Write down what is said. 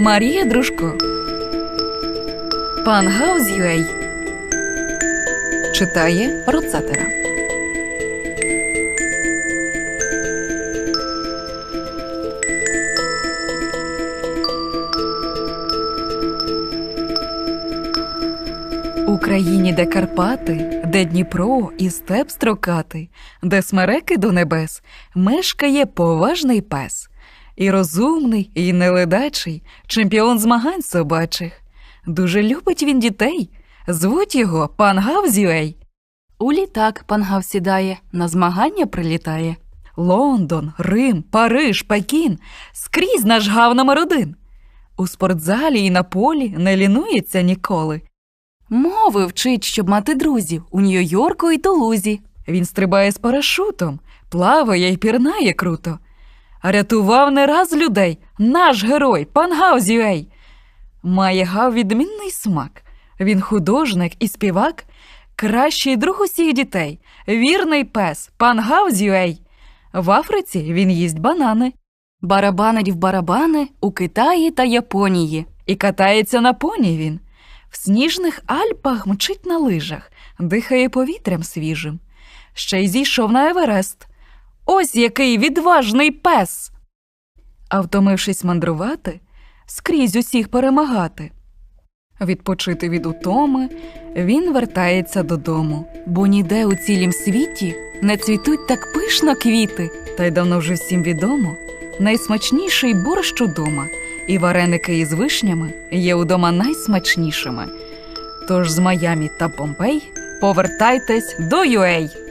Марія Дружко. Пан Гаус Юей. Читає Роцатера. Україні, де Карпати, де Дніпро і степ строкатий, де смереки до небес, мешкає поважний пес. І розумний, і неледачий, чемпіон змагань собачих. Дуже любить він дітей. Звуть його пан Гавзюей. У літак пан Гав сідає, на змагання прилітає. Лондон, Рим, Париж, Пекін скрізь наш гав номер один. У спортзалі і на полі не лінується ніколи. Мови вчить, щоб мати друзів у Нью-Йорку і Тулузі. Він стрибає з парашутом, плаває і пірнає круто. Рятував не раз людей наш герой, пан Гаузюей. Має гав відмінний смак. Він художник і співак, кращий друг усіх дітей, вірний пес, пан Гаузюей. В Африці він їсть банани, барабанить в барабани у Китаї та Японії. І катається на поні він. В сніжних Альпах мчить на лижах, дихає повітрям свіжим. Ще й зійшов на Еверест. Ось який відважний пес. А втомившись мандрувати, скрізь усіх перемагати. Відпочити від утоми, він вертається додому, бо ніде у цілім світі не цвітуть так пишно квіти, та й давно вже всім відомо. Найсмачніший борщ удома, і вареники із вишнями є удома найсмачнішими. Тож з Майамі та Помпей повертайтесь до UA!